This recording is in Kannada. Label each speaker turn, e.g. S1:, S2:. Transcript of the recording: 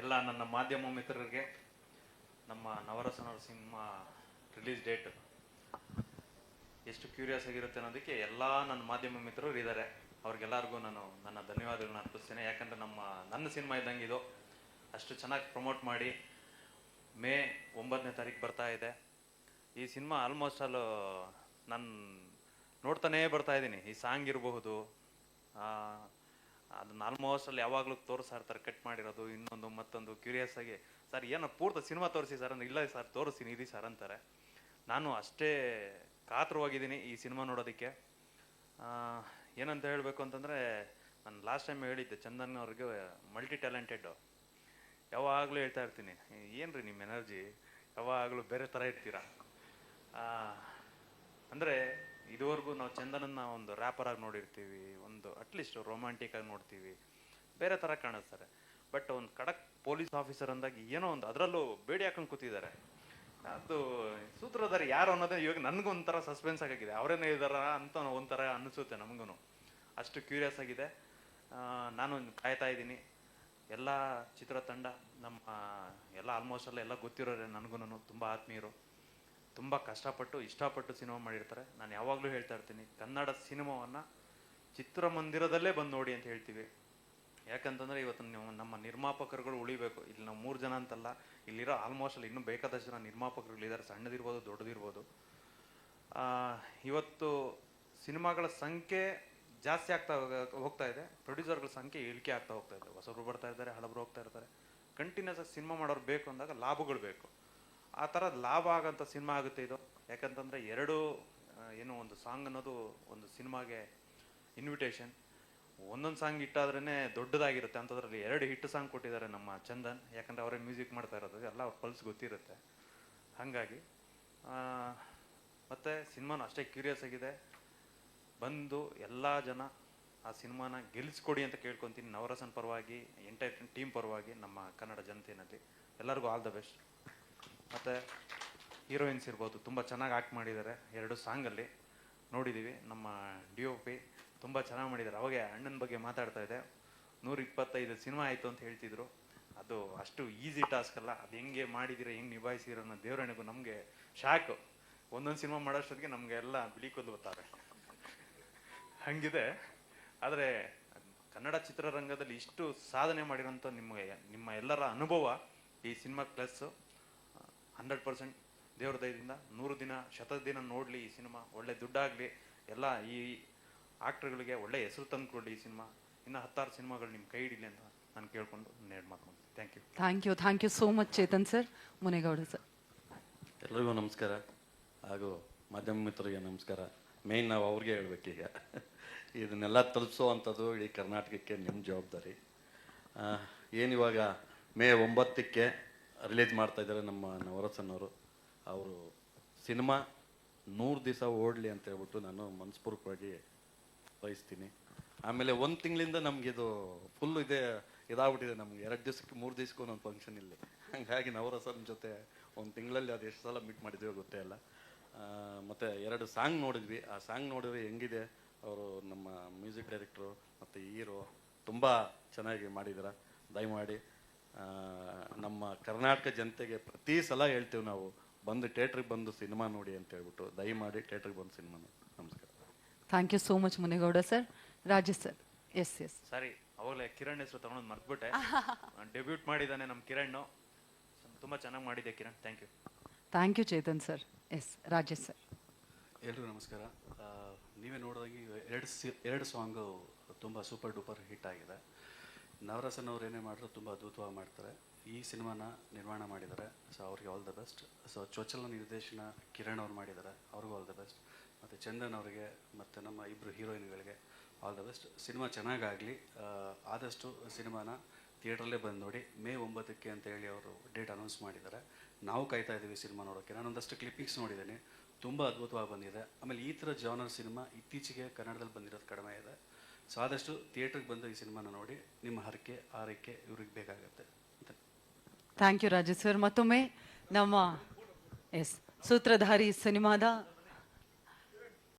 S1: ಎಲ್ಲ ನನ್ನ ಮಾಧ್ಯಮ ಮಿತ್ರರಿಗೆ ನಮ್ಮ ನವರಸ ನರಸಿಂಹ ರಿಲೀಸ್ ಡೇಟ್ ಎಷ್ಟು ಕ್ಯೂರಿಯಸ್ ಆಗಿರುತ್ತೆ ಅನ್ನೋದಕ್ಕೆ ಎಲ್ಲ ನನ್ನ ಮಾಧ್ಯಮ ಮಿತ್ರರು ಇದ್ದಾರೆ. ಅವ್ರಿಗೆಲ್ಲರಿಗೂ ನಾನು ನನ್ನ ಧನ್ಯವಾದಗಳನ್ನ ಅರ್ಪಿಸ್ತೇನೆ. ಯಾಕಂದ್ರೆ ನಮ್ಮ, ನನ್ನ ಸಿನಿಮಾ ಇದ್ದಂಗೆ ಇದು. ಅಷ್ಟು ಚೆನ್ನಾಗಿ ಪ್ರಮೋಟ್ ಮಾಡಿ ಮೇ ಒಂಬತ್ತನೇ ತಾರೀಕು ಬರ್ತಾ ಇದೆ. ಈ ಸಿನಿಮಾ ಆಲ್ಮೋಸ್ಟ್ ಆಲ್ ನಾನು ನೋಡ್ತಾನೇ ಬರ್ತಾ ಇದ್ದೀನಿ. ಈ ಸಾಂಗ್ ಇರಬಹುದು ಅದನ್ನ ಆಲ್ಮೋಸ್ಟ್ ಅಲ್ಲಿ ಯಾವಾಗಲೂ ತೋರಿಸ್ತಾ ಕಟ್ ಮಾಡಿರೋದು, ಇನ್ನೊಂದು, ಮತ್ತೊಂದು ಕ್ಯೂರಿಯಸ್ ಆಗಿ, ಸರ್, ಏನೋ ಪೂರ್ತಿ ಸಿನಿಮಾ ತೋರಿಸಿ ಸರ್ ಅಂದ್ರೆ ಇಲ್ಲ ಸರ್, ತೋರಿಸ್ತೀನಿ, ಇರಿ ಸರ್ ಅಂತಾರೆ. ನಾನು ಅಷ್ಟೇ ಕಾತರವಾಗಿದ್ದೀನಿ ಈ ಸಿನಿಮಾ ನೋಡೋದಕ್ಕೆ. ಏನಂತ ಹೇಳಬೇಕು ಅಂತಂದರೆ, ನಾನು ಲಾಸ್ಟ್ ಟೈಮ್ ಹೇಳಿದ್ದೆ, ಚಂದನ್ ಅವ್ರಿಗೆ ಮಲ್ಟಿ ಟ್ಯಾಲೆಂಟೆಡ್ಡು ಯಾವಾಗಲೂ ಹೇಳ್ತಾ ಇರ್ತೀನಿ ರೀ ನಿಮ್ಮ ಎನರ್ಜಿ ಯಾವಾಗಲೂ ಬೇರೆ ಥರ ಇರ್ತೀರಾ? ಅಂದರೆ ಇದುವರೆಗೂ ನಾವು ಚಂದನನ್ನ ಒಂದು ರ್ಯಾಪರ್ ಆಗಿ ನೋಡಿರ್ತೀವಿ, ಒಂದು ಅಟ್ಲೀಸ್ಟ್ ರೊಮ್ಯಾಂಟಿಕ್ ಆಗಿ ನೋಡ್ತೀವಿ. ಬೇರೆ ಥರ ಕಾಣಿಸ್ತಾರೆ ಬಟ್ ಒಂದು ಖಡಕ್ ಪೊಲೀಸ್ ಆಫೀಸರ್ ಅಂದಾಗ ಏನೋ ಒಂದು ಅದರಲ್ಲೂ ಬೇಡಿ ಹಾಕೊಂಡು ಕೂತಿದ್ದಾರೆ. ಅದು ಸೂತ್ರಧಾರಿ ಯಾರು ಅನ್ನೋದೇ ಇವಾಗ ನನಗೂ ಒಂಥರ ಸಸ್ಪೆನ್ಸ್ ಆಗಿದೆ ಅವರೇನೇ ಇದಾರ ಅಂತ ಒಂಥರ ಅನಿಸುತ್ತೆ ನಮಗೂ ಅಷ್ಟು ಕ್ಯೂರಿಯಸ್ ಆಗಿದೆ. ನಾನು ಕಾಯ್ತಾ ಇದ್ದೀನಿ. ಎಲ್ಲ ಚಿತ್ರತಂಡ, ನಮ್ಮ ಎಲ್ಲ ಆಲ್ಮೋಸ್ಟ್ ಎಲ್ಲ ಎಲ್ಲ ಗೊತ್ತಿರೋರೆ ನನಗೂ ತುಂಬ ಆತ್ಮೀಯರು. ತುಂಬ ಕಷ್ಟಪಟ್ಟು, ಇಷ್ಟಪಟ್ಟು ಸಿನಿಮಾ ಮಾಡಿರ್ತಾರೆ. ನಾನು ಯಾವಾಗಲೂ ಹೇಳ್ತಾ ಇರ್ತೀನಿ, ಕನ್ನಡ ಸಿನಿಮಾವನ್ನು ಚಿತ್ರಮಂದಿರದಲ್ಲೇ ಬಂದು ನೋಡಿ ಅಂತ ಹೇಳ್ತೀವಿ. ಯಾಕಂತಂದ್ರೆ ಇವತ್ತು ನೀವು ನಮ್ಮ ನಿರ್ಮಾಪಕರುಗಳು ಉಳಿಬೇಕು. ಇಲ್ಲಿ ನಾವು ಮೂರು ಜನ ಅಂತಲ್ಲ, ಇಲ್ಲಿರೋ ಆಲ್ಮೋಸ್ಟ್ ಅಲ್ಲಿ ಇನ್ನೂ ಬೇಕಾದಷ್ಟು ಜನ ನಿರ್ಮಾಪಕರುಗಳಿದ್ದಾರೆ. ಸಣ್ಣದಿರ್ಬೋದು, ದೊಡ್ಡದಿರ್ಬೋದು. ಇವತ್ತು ಸಿನಿಮಾಗಳ ಸಂಖ್ಯೆ ಜಾಸ್ತಿ ಆಗ್ತಾ ಹೋಗ್ತಾ ಇದೆ. ಪ್ರೊಡ್ಯೂಸರ್ಗಳ ಸಂಖ್ಯೆ ಇಳಿಕೆ ಆಗ್ತಾ ಹೋಗ್ತಾ ಇದೆ. ಹೊಸಬ್ರು ಬರ್ತಾ ಇದ್ದಾರೆ, ಹಳಬ್ರು ಹೋಗ್ತಾ ಇರ್ತಾರೆ. ಕಂಟಿನ್ಯೂಸ್ ಆಗಿ ಸಿನಿಮಾ ಮಾಡೋರು ಬೇಕು ಅಂದಾಗ ಲಾಭಗಳು ಬೇಕು. ಆ ಥರ ಲಾಭ ಆಗೋಂಥ ಸಿನಿಮಾ ಆಗುತ್ತೆ ಇದು. ಯಾಕಂತಂದರೆ ಎರಡು ಏನು ಒಂದು ಸಾಂಗ್ ಅನ್ನೋದು ಒಂದು ಸಿನಿಮಾಗೆ ಇನ್ವಿಟೇಷನ್ ಒಂದೊಂದು ಸಾಂಗ್ ಇಟ್ಟಾದ್ರೇ ದೊಡ್ಡದಾಗಿರುತ್ತೆ. ಅಂಥದ್ರಲ್ಲಿ ಎರಡು ಹಿಟ್ ಸಾಂಗ್ ಕೊಟ್ಟಿದ್ದಾರೆ ನಮ್ಮ ಚಂದನ್. ಯಾಕಂದರೆ ಅವರೇ ಮ್ಯೂಸಿಕ್ ಮಾಡ್ತಾ ಇರೋದು. ಎಲ್ಲ ಅವ್ರ ಪಲ್ಸ್ ಗೊತ್ತಿರುತ್ತೆ. ಹಾಗಾಗಿ ಮತ್ತು ಮತ್ತೆ ಸಿನಿಮಾನು ಅಷ್ಟೇ ಕ್ಯೂರಿಯಸ್ ಆಗಿದೆ. ಬಂದು ಎಲ್ಲ ಜನ ಆ ಸಿನಿಮಾನ ಗೆಲ್ಲಿಸ್ಕೊಡಿ ಅಂತ ಕೇಳ್ಕೊತೀನಿ. ನವರಸನ್ ಪರವಾಗಿ ಎಂಟೈರ್ ಟೀಮ್ ಪರವಾಗಿ ನಮ್ಮ ಕನ್ನಡ ಜನತೆಯಲ್ಲಿ ಎಲ್ಲರಿಗೂ ಆಲ್ ದ ಬೆಸ್ಟ್ ಮತ್ತು ಹೀರೋಯಿನ್ಸ್ ಇರ್ಬೋದು, ತುಂಬ ಚೆನ್ನಾಗಿ ಆ್ಯಕ್ಟ್ ಮಾಡಿದ್ದಾರೆ. ಎರಡು ಸಾಂಗಲ್ಲಿ ನೋಡಿದ್ದೀವಿ ನಮ್ಮ ಡಿ ಒ ಪಿ ತುಂಬ ಚೆನ್ನಾಗಿ ಮಾಡಿದ್ದಾರೆ. ಅವಾಗೆ ಅಣ್ಣನ ಬಗ್ಗೆ ಮಾತಾಡ್ತಾ ಇದೆ. ನೂರ ಇಪ್ಪತ್ತೈದು ಸಿನಿಮಾ ಆಯಿತು ಅಂತ ಹೇಳ್ತಿದ್ರು. ಅದು ಅಷ್ಟು ಈಸಿ ಟಾಸ್ಕ್ ಅಲ್ಲ. ಅದು ಹೆಂಗೆ ಮಾಡಿದ್ದೀರಾ ಹೆಂಗೆ ನಿಭಾಯಿಸಿರೋ ಅನ್ನೋ ದೇವರಣಿಗೂ ನಮಗೆ ಶಾಕ್. ಒಂದೊಂದು ಸಿನಿಮಾ ಮಾಡೋಷ್ಟೊತ್ತಿಗೆ ನಮಗೆ ಎಲ್ಲ ಬಿಳಿ ಕೂದಲು ಬರ್ತಾರೆ ಹಂಗಿದೆ. ಆದರೆ ಕನ್ನಡ ಚಿತ್ರರಂಗದಲ್ಲಿ ಇಷ್ಟು ಸಾಧನೆ ಮಾಡಿರೋಂಥ ನಿಮಗೆ, ನಿಮ್ಮ ಎಲ್ಲರ ಅನುಭವ ಈ ಸಿನಿಮಾ ಪ್ಲಸ್ ಹಂಡ್ರೆಡ್ ಪರ್ಸೆಂಟ್ ದೇವ್ರ ದಯದಿಂದ ನೂರು ದಿನ ಶತ ದಿನ ನೋಡಲಿ ಈ ಸಿನಿಮಾ. ಒಳ್ಳೆ ದುಡ್ಡಾಗಲಿ. ಎಲ್ಲ ಈ ಆ್ಯಕ್ಟ್ರ್ಗಳಿಗೆ ಒಳ್ಳೆ ಹೆಸರು ತಂದುಕೊಡಿ ಈ ಸಿನಿಮಾ. ಇನ್ನು ಹತ್ತಾರು ಸಿನಿಮಾಗಳು ನಿಮ್ಮ ಕೈ ಹಿಡಿಲಿ ಅಂತ ನಾನು ಕೇಳಿಕೊಂಡು ನೇಡ್ ಮಾಡ್ಕೊಂಡು thank you
S2: thank you thank you so much Chetan sir Munegowda sir
S3: ಎಲ್ಲರಿಗೂ ನಮಸ್ಕಾರ. ಹಾಗೂ ಮಾಧ್ಯಮ ಮಿತ್ರರಿಗೆ ನಮಸ್ಕಾರ. ಮೇಯ್ನ್ ನಾವು ಅವ್ರಿಗೆ ಹೇಳ್ಬೇಕೀಗ ಇದನ್ನೆಲ್ಲ ತಲುಪಿಸೋವಂಥದ್ದು ಇಡೀ ಕರ್ನಾಟಕಕ್ಕೆ ನಿಮ್ಮ ಜವಾಬ್ದಾರಿ. ಆ, ಏನಿವಾಗ ಮೇ ಒಂಬತ್ತಕ್ಕೆ ರಿಲೀಸ್ ಮಾಡ್ತಾ ಇದ್ದಾರೆ ನಮ್ಮ ನವರಸನ್ ಅವರು ಅವರು ಸಿನಿಮಾ ನೂರು ದಿವಸ ಓಡಲಿ ಅಂತ ಹೇಳ್ಬಿಟ್ಟು ನಾನು ಮನಸ್ಪೂರ್ವಕವಾಗಿ ಬಯಸ್ತೀನಿ. ಆಮೇಲೆ ಒಂದು ತಿಂಗಳಿಂದ ಇದು ಫುಲ್ ಇದೆ, ಇದಾಗ್ಬಿಟ್ಟಿದೆ ನಮ್ಗೆ. ಎರಡು ದಿವಸಕ್ಕೆ, ಮೂರು ದಿವಸಕ್ಕೆ ಒಂದೊಂದು ಫಂಕ್ಷನ್ ಇಲ್ಲಿ. ಹಾಗಾಗಿ ನವರಸನ್ ಜೊತೆ ಒಂದು ತಿಂಗಳಲ್ಲಿ ಅದು ಎಷ್ಟು ಸಲ ಮೀಟ್ ಮಾಡಿದ್ವಿ ಗೊತ್ತೇ ಇಲ್ಲ ಮತ್ತು ಎರಡು ಸಾಂಗ್ ನೋಡಿದ್ವಿ. ಆ ಸಾಂಗ್ ನೋಡಿದ್ರೆ ಹೆಂಗಿದೆ? ಅವರು ನಮ್ಮ ಮ್ಯೂಸಿಕ್ ಡೈರೆಕ್ಟ್ರು ಮತ್ತು ಹೀರೋ ತುಂಬ ಚೆನ್ನಾಗಿ ಮಾಡಿದ್ದಾರೆ ದಯಮಾಡಿ ನಮ್ಮ ಕರ್ನಾಟಕ ಜನತೆಗೆ ಪ್ರತಿ ಸಲ ಹೇಳ್ತೀವಿ ನಾವು ಬಂದು ಥಿಯೇಟ್ರಿಗೆ ಬಂದು ಸಿನಿಮಾ ನೋಡಿ ಅಂತ ಹೇಳ್ಬಿಟ್ಟು ದಯಮಾಡಿ ಥಿಯೇಟ್ರಿಗೆ ಬಂದು ಸಿನಿಮಾ ನೋಡಿ. ನಮಸ್ಕಾರ.
S2: Thank you so much Munigowda sir. Rajesh sir. Yes yes.
S1: Sorry ಅವಾಗಲೇ ಕಿರಣ್ ಹೆಸರು ತಗೊಂಡು ಮರ್ತ್ಬಿಟ್ಟೆ. ಡೆಬ್ಯೂಟ್ ಮಾಡಿದ್ದಾನೆ ನಮ್ಮ ಕಿರಣ್ ತುಂಬ ಚೆನ್ನಾಗಿ ಮಾಡಿದೆ Kiran. Thank you.
S2: Thank you Chetan sir. Yes Rajesh sir.
S4: ಎಲ್ರಿಗೂ ನಮಸ್ಕಾರ. ನೀವೇ ನೋಡಿದಾಗ ಎರಡು ಸಿ ಎರಡು ಸಾಂಗು ತುಂಬ ಸೂಪರ್ ಡೂಪರ್ ಹಿಟ್ ಆಗಿದೆ. ನವರಸನ್ ಅವ್ರು ಏನೇ ಮಾಡಿದ್ರು ತುಂಬ ಅದ್ಭುತವಾಗಿ ಮಾಡ್ತಾರೆ. ಈ ಸಿನಿಮಾನ ನಿರ್ಮಾಣ ಮಾಡಿದ್ದಾರೆ. ಸೊ ಅವ್ರಿಗೆ ಆಲ್ ದ ಬೆಸ್ಟ್ ಸೊ ಚೊಚ್ಚಲ ನಿರ್ದೇಶನ ಕಿರಣ್ ಅವ್ರು ಮಾಡಿದ್ದಾರೆ. ಅವ್ರಿಗೂ ಆಲ್ ದ ಬೆಸ್ಟ್ ಮತ್ತು ಚಂದನ್ ಅವರಿಗೆ ಮತ್ತು ನಮ್ಮ ಇಬ್ಬರು ಹೀರೋಯಿನ್ಗಳಿಗೆ ಆಲ್ ದ ಬೆಸ್ಟ್ ಸಿನಿಮಾ ಚೆನ್ನಾಗಾಗಲಿ. ಆದಷ್ಟು ಸಿನಿಮಾನ ಥಿಯೇಟ್ರಲ್ಲೇ ಬಂದು ನೋಡಿ. ಮೇ ಒಂಬತ್ತಕ್ಕೆ ಅಂತ ಹೇಳಿ ಅವರು ಡೇಟ್ ಅನೌನ್ಸ್ ಮಾಡಿದ್ದಾರೆ. ನಾವು ಕಾಯ್ತಾ ಇದ್ದೀವಿ ಸಿನಿಮಾ ನೋಡೋಕ್ಕೆ ನಾನೊಂದಷ್ಟು ಕ್ಲಿಪ್ಪಿಂಗ್ಸ್ ನೋಡಿದ್ದೀನಿ. ತುಂಬ ಅದ್ಭುತವಾಗಿ ಬಂದಿದೆ. ಆಮೇಲೆ ಈ ಥರ ಜಾನರ್ ಸಿನಿಮಾ ಇತ್ತೀಚೆಗೆ ಕನ್ನಡದಲ್ಲಿ ಬಂದಿರೋದು ಕಡಿಮೆ ಇದೆ. ಸೊ ಆದಷ್ಟು ಥಿಯೇಟ್ರಿಗೆ ಬಂದು ಈ ಸಿನಿಮಾನ ನೋಡಿ, ನಿಮ್ಮ ಹರಕೆ, ಆರೈಕೆ ಇವ್ರಿಗೆ ಬೇಕಾಗತ್ತೆ
S2: ಥ್ಯಾಂಕ್ ಯು ರಾಜೇಶ್ ಸರ್ ಮತ್ತೊಮ್ಮೆ ನಮ್ಮ ಎಸ್ ಸೂತ್ರಧಾರಿ ಸಿನಿಮಾದ